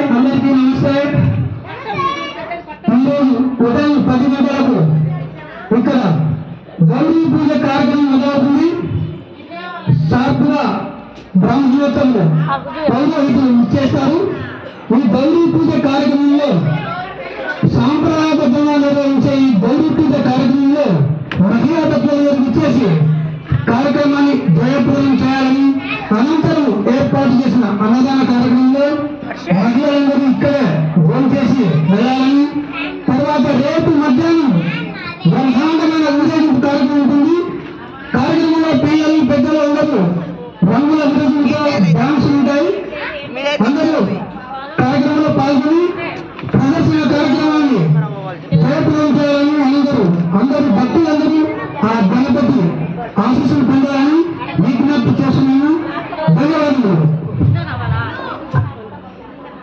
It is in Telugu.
అందరికీ నమస్తే. ఈరోజు ఉదయం పది గంటలకు ఇక్కడ గౌరీ పూజ కార్యక్రమం మొదలవుతుంది. షార్ప్గా బ్రహ్మోత్సవంలో పౌరోహితులు ఇచ్చేస్తారు. ఈ గౌరీ పూజ కార్యక్రమంలో సాంప్రదాయబద్ధంగా నిర్వహించే ఈ గౌరీ పూజ కార్యక్రమంలో మహిళా తత్వం ఇచ్చేసి కార్యక్రమాన్ని జయపూర్ణం చేయాలని అనంతరం అన్నదాన కార్యక్రమంలో మహిళలందరూ ఇక్కడ ఫోన్ చేసి వెళ్ళాలని. తర్వాత రేపు మధ్యాహ్నం బ్రహ్మాండమైన అభిషేకం కార్యక్రమం ఉంటుంది. కార్యక్రమంలో పిల్లలు పెద్దలు అందరూ రంగుల అభిషేకంతో డ్యాన్స్ ఉంటాయి. అందరూ కార్యక్రమంలో పాల్గొని ప్రదర్శన కార్యక్రమాన్ని రేపు చేయాలని అందరూ అందరూ భక్తులందరూ ఆ గణపతి ఆశీస్సులు